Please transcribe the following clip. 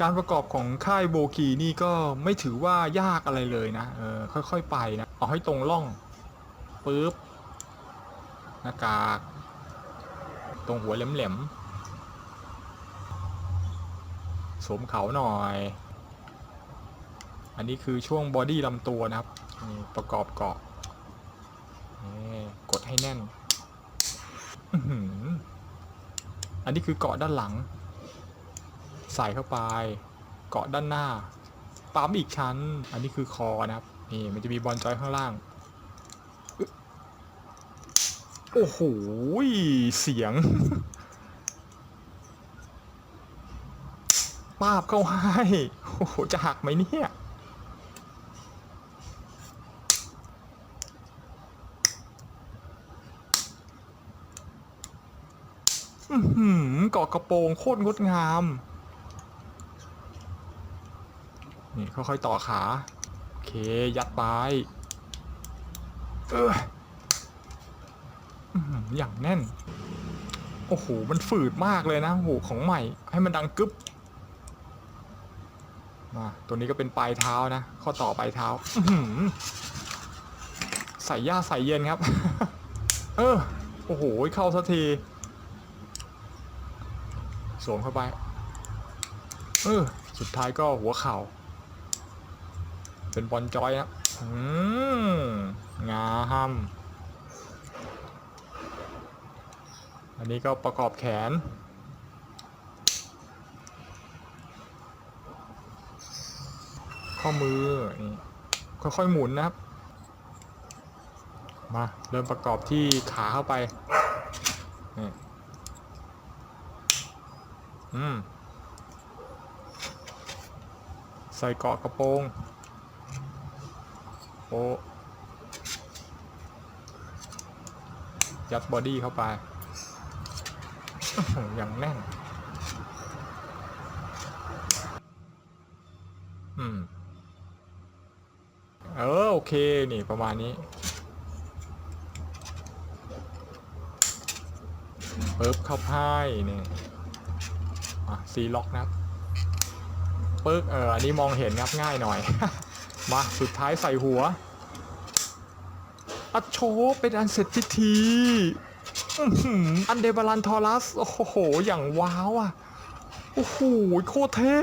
การประกอบของค่ายโบกีนี่ก็ไม่ถือว่ายากอะไรเลยนะเออค่อยๆไปนะเอาให้ตรงร่องปึ๊บหน้ากาก ตรงหัวแหลมๆสวมเขาหน่อย อันนี้คือช่วงบอดี้ลำตัวนะครับประกอบเกาะกดให้แน่น อันนี้คือเกาะด้านหลัง ใส่เข้าไป เกาะด้านหน้า ปั๊มอีกชั้น อันนี้คือคอนะครับ นี่มันจะมีบอลจอยข้างล่าง โอ้โห เสียง ป้าบเข้าให้โอ้โห จะหักไหมเนี่ยอื้อหือเกาะกระโปรงโคตรงดงาม นี่ค่อยๆต่อขา โอเค ยัดไปเอออย่างแน่น โอ้โห มันฝืดมากเลยนะโอ้โหของใหม่ ให้มันดังกึ๊บมาตัวนี้ก็เป็นปลายเท้านะ ข้อต่อปลายเท้าใส่ย่าใส่เย็นครับ เออ โอ้โห เข้าสักที สวมเข้าไป เออ สุดท้ายก็หัวเข่า เป็นบอลจอยนะอืมงามอันนี้ก็ประกอบแขน ข้อมือนี่ค่อยๆหมุนนะครับ มาเริ่มประกอบที่ขาเข้าไปนี่อืมใส่เกาะกระโปรง โอยัดบอดี้เข้าไปอย่างแน่น อืม เออ โอเค นี่ ประมาณนี้ปึ๊บเข้าพ่ายนี่อะซีล็อกนะปึ๊กเออ อันนี้มองเห็นครับง่ายหน่อย มาสุดท้ายใส่หัวอัโชว์เป็นอันเสร็จพิธีอันเดบาลันทอรัส โอ้โห อย่างว้าวอะ โอ้โห โคตรเท่